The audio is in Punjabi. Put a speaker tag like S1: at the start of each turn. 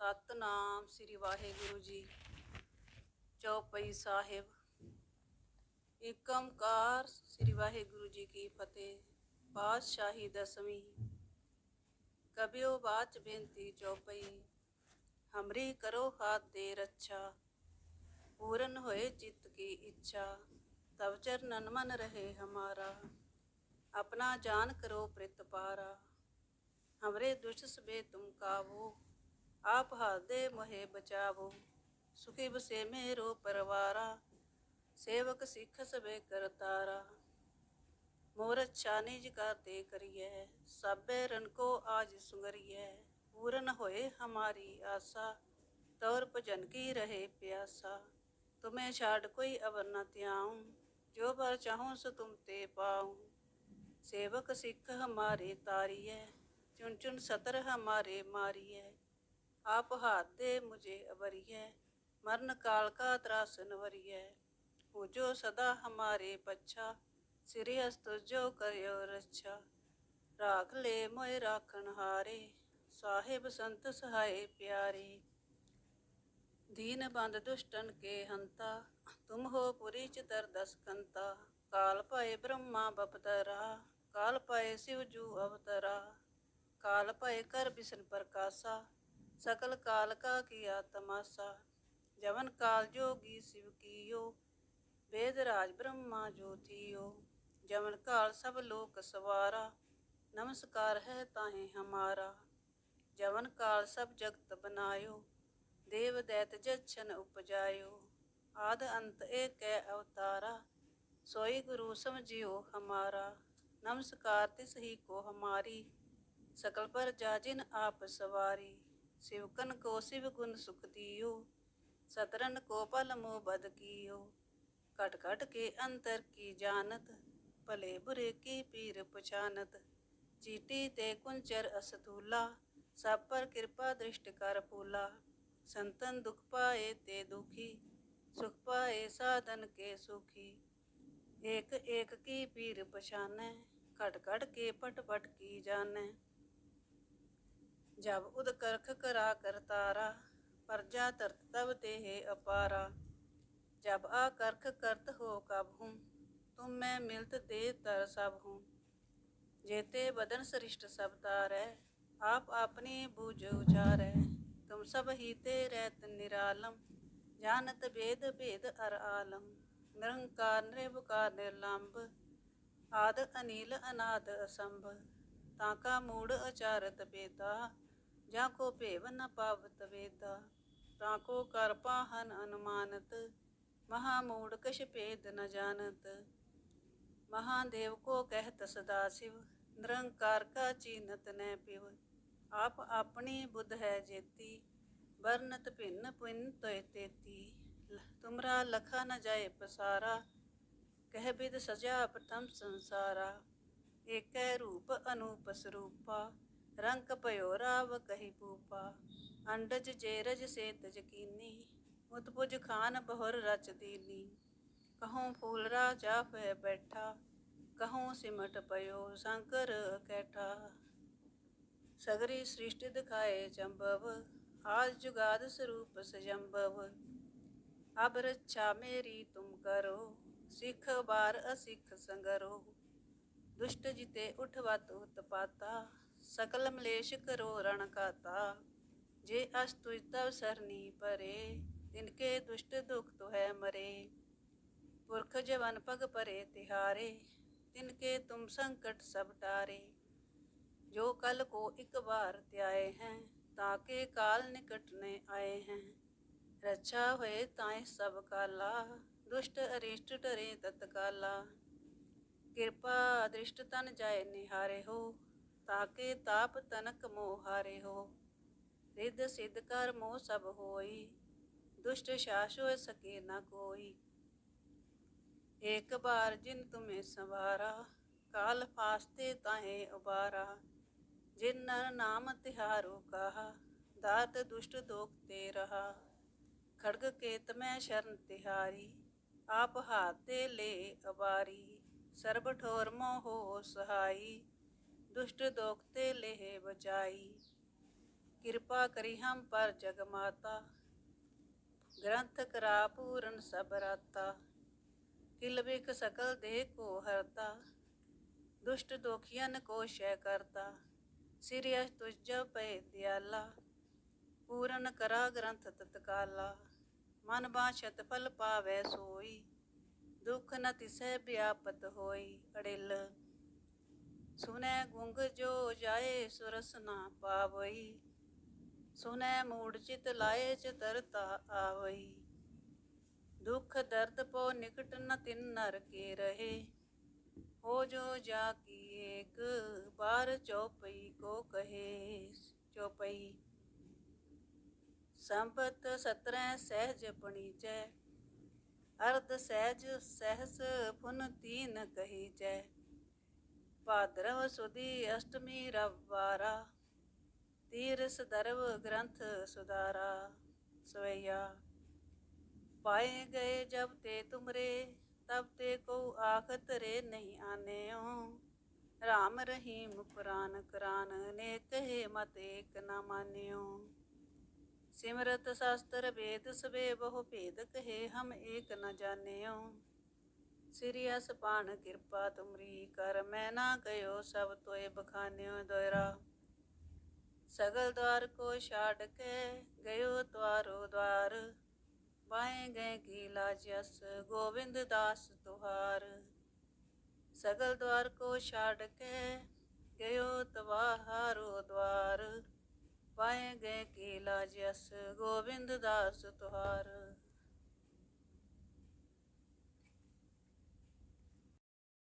S1: ਸਤਨਾਮ ਸ੍ਰੀ ਵਾਹਿਗੁਰੂ ਜੀ। ਚੌਪਈ ਸਾਹਿਬ। ਏਕਮਕਾਰ ਸ੍ਰੀ ਵਾਹਿਗੁਰੂ ਜੀ ਕੀ ਫਤਿਹ। ਬਾਦਸ਼ਾਹੀ ਦਸਵੀਂ। ਕਬਿਓ ਬਾਚ ਬੇਨਤੀ ਚੌਪਈ। ਹਮਰੀ ਕਰੋ ਹਾਥ ਦੇ ਰੱਛਾ। ਪੂਰਨ ਹੋਏ ਚਿੱਤ ਕੀ ਇੱਛਾ। ਤਵ ਚਰਨਨ ਮਨ ਰਹੇ ਹਮਾਰਾ। ਆਪਣਾ ਜਾਨ ਕਰੋ ਪ੍ਰਿਤ ਪਾਰਾ। ਹਮਰੇ ਦੁਸ਼ਟ ਬੇ ਤੁਮ ਕਾਵੋ। आप हाथ दे मोहे बचावो सुखी बसे मेरो परवारा सेवक सिख सबे करतारा मोर अच्छा निज करते करिए सबे रन को आज सुंगरिए पूरन होए हमारी आशा तौर भजन की रहे प्यासा तुम्हें छाड़ कोई अवर न त्याऊं जो बर चाहूं सो तुम ते पाऊं सेवक सिख हमारे तारिय चुन चुन सतर हमारे मारिय आप हाथ दे मुझे अवरिय मरण काल का त्रासन वरिय हो जो सदा हमारे पच्छा सिर हस्त जो करो रक्षा राख ले मोय राखन हारे साहिब संत सहाय प्यारे दीन बंद दुष्टन के हंता तुम हो पुरी चितर दस कंता काल पाए ब्रह्मा बपतरा काल पाए शिव जू अवतरा काल पाए कर बिसन प्रकाशा सकल काल का किया तमाशा जवन काल जोगी शिव कियो वेद राज ब्रह्मा ज्योतियो जवन काल सब लोक सवारा नमस्कार है ताहे हमारा जवन काल सब जगत बनायो देव दैत जच्छन उपजायो आद अंत एक है अवतारा सोई गुरु समझियो हमारा नमस्कार तिस ही को हमारी सकल पर जाजिन आप सवारी शिवकन को शिव गुण सुख दियो सतरन को पल मोह बद कियो कट कट के अंतर की जानत भले बुरे की पीर पछानत चीटी ते कुंचर असतूला सब पर कृपा दृष्ट कर फूला संतन दुख पाए ते दुखी सुख पाए साधन के सुखी एक एक की पीर पछाने खट खट के पट पट की जाने ਜਬ ਉਦ ਕਰਖ ਕਰਾ ਤਾਰਾ, ਪਰਜਾ ਤਰਤ ਤਬ ਤੇ ਅਪਾਰਾ। ਜਬ ਆ ਕਰਖ ਕਰਤ ਹੋ ਕਬ ਹੂੰ, ਤੁਮ ਮੈਂ ਮਿਲਤ ਤੇ ਤਰ ਸਭ ਹੂੰ। ਜੇਤੇ ਬਦਨ ਸ੍ਰਿਸ਼ਟ ਸਭ ਤਾਰੈ, ਆਪ ਆਪਨੇ ਬੂਝ ਉਚਾਰੈ। ਤੁਮ ਸਭ ਹੀ ਤੇ ਰਹਿਤ ਨਿਰਾਲਮ, ਜਾਣਤ ਬੇਦ ਭੇਦ ਅਰ ਆਲਮ। ਨਿਰੰਕਾਰ ਨਿਰਭਕਾਰ ਨਿਰਲੰਭ ਆਦ ਅਨੀਲ ਅਨਾਦ ਅਸੰਭ। ਤਾਂ ਕਾ ਮੂੜ ਅਚਾਰਤ ਬੇਤਾ ਜਾਂ ਕੋ ਭੇਵ ਨ ਪਾਵਤ ਵੇਦਾ, ਤਾਂ ਕੋ ਕਰ ਪਾਹਨ ਅਨੁਮਾਨਤ, ਮਹਾ ਮੂੜ ਕਛ ਭੇਦ ਨ ਜਾਣਤ। ਮਹਾਦੇਵ ਕੋ ਕਹਿਤ ਸਦਾ ਸਿਵ, ਨਿਰੰਕਾਰ ਕਾ ਚੀਨਤ ਨੈ ਪਿਵ। ਆਪ ਆਪਣੀ ਬੁੱਧ ਹੈ ਜੇਤੀ, ਵਰਨਤ ਭਿੰਨ ਪੁਇਨ ਤੋਇ ਤੇਤੀ। ਤੁਮਰਾ ਲਖਾ ਨ ਜਾਏ ਪਸਾਰਾ, ਕਹਿ ਬਿਦ ਸਜਾ ਪ੍ਰਥਮ ਸੰਸਾਰਾ। ਏਕੈ ਰੂਪ ਅਨੂਪ ਸਰੂਪਾ। ਰੰਕ ਭਇਓ ਰਾਵ ਕਹੀ ਭੂਪਾ, ਅੰਡਜ ਜੇਰਜ ਸੇਤ ਜਕੀਨੀ ਮੁਤਪੁਜ ਖਾਨ ਬਹੁਰ ਰਚ ਦੀਨੀ। ਕਹਉ ਫੂਲ ਰਾਜਾ ਪੈ ਬੈਠਾ ਕਹਉ ਸਿਮਟ ਪਇਓ ਸ਼ੰਕਰ ਕੈਠਾ। ਸਗਰੀ ਸ੍ਰਿਸ਼ਟਿ ਦਿਖਾਏ ਚੰਬਵ ਆਜ ਜੁਗਾਦ ਸਰੂਪ ਸਜੰਬਵ। ਅਬ ਰੱਛਾ ਮੇਰੀ ਤੁਮ ਕਰੋ, ਸਿੱਖ ਬਾਰ ਅਸਿੱਖ ਸੰਗਰੋ। ਦੁਸ਼ਟ ਜਿਤੇ ਉਠਵਤ ਉਤਪਾਤਾ ਸਕਲ ਮਲੇਸ਼ ਕਰੋ ਰਣ ਕਾਤਾ ਜੇ ਅਸ ਤੁਜ ਤਵ ਸਰਨੀ ਪਰੇ, ਤਿਨ ਦੁਸ਼ਟ ਦੁਖ ਤੋ ਹੈ ਮਰੇ। ਪੁਰਖ ਜਵਨ ਪਗ ਪਰੇ ਤਿਹਾਰੇ ਤਿਨਕੇ ਤੁਮ ਸੰਕਟ ਸਭ ਟਾਰੇ। ਜੋ ਕਲ ਕੋ ਇਕ ਵਾਰ ਤਿਆਏ ਹੈ, ਤਾਂ ਕੇ ਕਾਲ ਨਿਕਟ ਨੇ ਆਏ ਹੈ। ਰੱਛਾ ਹੋਏ ਤਾਏ ਸਭ ਕਾਲਾ, ਦੁਸ਼ਟ ਅਰਿਸ਼ਟ ਟਰੇ ਤਤਕਾਲਾ। ਕਿਰਪਾ ਅਦ੍ਰਿਸ਼ਟ ਤਨ ਜਾਏ ਨਿਹਾਰੇ ਹੋ ਤਾਕੇ ਤਾਪ ਤਨਕ ਮੋਹ ਹਾਰੇ ਹੋ। ਰਿੱਧ ਸਿੱਧ ਕਰ ਮੋ ਸਭ ਹੋਈ। ਦੁਸ਼ਟ ਸ਼ਾਸ ਸਕੇ ਨਾ ਕੋਈ। ਇੱਕ ਬਾਰ ਜਿਨ ਤੁਮੇ ਸਵਾਰਾ, ਕਾਲ ਫਾਸਤੇ ਤਾਹੇ ਉਬਾਰਾ। ਜਿਨ ਨਰ ਨਾਮ ਤਿਹਾਰੋ ਕਾਹ, ਦਾਤ ਦੁਸ਼ਟ ਦੋਖ ਤੇ ਰਹਾ। ਖੜਗ ਕੇਤ ਮੈਂ ਸ਼ਰਨ ਤਿਹਾਰੀ, ਆਪ ਹਾਤੇ ਲੈ ਅਵਾਰੀ। ਸਰਬ ਠੋਰ ਮੋਹ ਸਹਾਈ। दुष्ट दोखते लेह बचाई ਕਿਰਪਾ ਕਰੀ ਹਮ ਪਰ ਜਗ ਮਾਤਾ ਗ੍ਰੰਥ ਕਰਾ ਪੂਰਨ ਸਭ ਰਾਤਾ ਕਿਲ ਬਿਕ ਸਕਲ ਦੇਹ ਕੋ ਹਰਤਾ ਦੁਸ਼ਟ ਦੋਖੀਆਂ ਕੋ ਸ਼ੈ ਕਰਤਾ ਸਿਰਿਅਸ ਤੁਜ ਪੈ ਦਿਆਲਾ ਪੂਰਨ ਕਰਾ ਗ੍ਰੰਥ ਤਤਕਾਲਾ ਮਨ ਬਾਛਤ ਫਲ ਪਾਵੈ ਸੋਈ ਦੁਖ ਨ ਤਿਸੈ ਵਿਆਪਤ ਹੋਈ ਅੜਿਲ ਸੁਨੈ ਗੁੰਗ ਜੋ ਜਾਏ ਸੁਰਸ ਨਾ ਪਾਵਈ ਸੁਨੈ ਮੂੜ ਚਿਤ ਲਾਏ ਚ ਤਰਤਾ ਆਵਈ। ਦੁਖ ਦਰਦ ਪੋ ਨਿਕਟ ਨ ਤਿਨ ਨਰ ਕੇ ਰਹੇ, ਹੋ ਜੋ ਜਾ ਕੀ ਏਕ ਬਾਰ ਚੌਪਈ ਕੋ ਕਹੇ, ਚੌਪਈ। ਸੰਪਤ ਸਤਰੈ ਸਹਿਜ ਪਣੀਚੈ, ਅਰਧ ਸਹਿਜ ਸਹਸ ਪੁਨ ਤੀਨ ਕਹੀਚੈ ਭਾਦਰਵ ਸੁਦੀ ਅਸ਼ਟਮੀ ਰਵਾਰਾ ਤੀਰਸ ਦਰਵ ਗ੍ਰੰਥ ਸੁਦਾਰਾ ਸਵਈਆ। ਪਾਏ ਗਏ ਜਬ ਤੇ ਤੁਮਰੇ, ਤਬ ਤੇ ਕੋ ਆਖਤ ਰੇ ਨਹੀਂ ਆਨੇਓ ਰਾਮ ਰਹੀਮ ਪੁਰਾਨ ਕਰਾਨ ਨੇ ਕਹੇ ਮਤ ਏਕ ਨਾ ਮਾਨਿਓ ਸਿਮਰਤ ਸ਼ਾਸਤਰ ਵੇਦ ਸਵੇ ਬਹੁ ਭੇਦ ਕਹੇ ਹਮ ਏਕ ਨ ਜਾਣਿਓ ਸਿਰਿ ਅਸ ਪਾਣ ਕਿਰਪਾ ਤੁਮਰੀ ਕਰ, ਮੈਂ ਨਾ ਗਇਓ ਸਭ ਤੋਏ ਬਖਾਨਿਓ ਦੋਇਰਾ। ਸਗਲ ਦਵਾਰ ਕੋ ਛਾੜ ਕੇ ਗਇਓ ਦਵਾਰੋ ਦਵਾਰ। ਬਾਏ ਗਏ ਕੀ ਲਾਜ ਅਸ ਗੋਬਿੰਦ ਦਾਸ ਤੁਹਾਰ। ਸਗਲ ਦਵਾਰ ਕੋ ਛਾੜ ਕੇ ਗਇਓ ਤਵਾਹਾਰੋ ਦਵਾਰ। ਪਾਏ ਗਏ ਕੀ ਲਾਜ ਅਸ ਗੋਬਿੰਦ ਦਾਸ ਤੁਹਾਰ।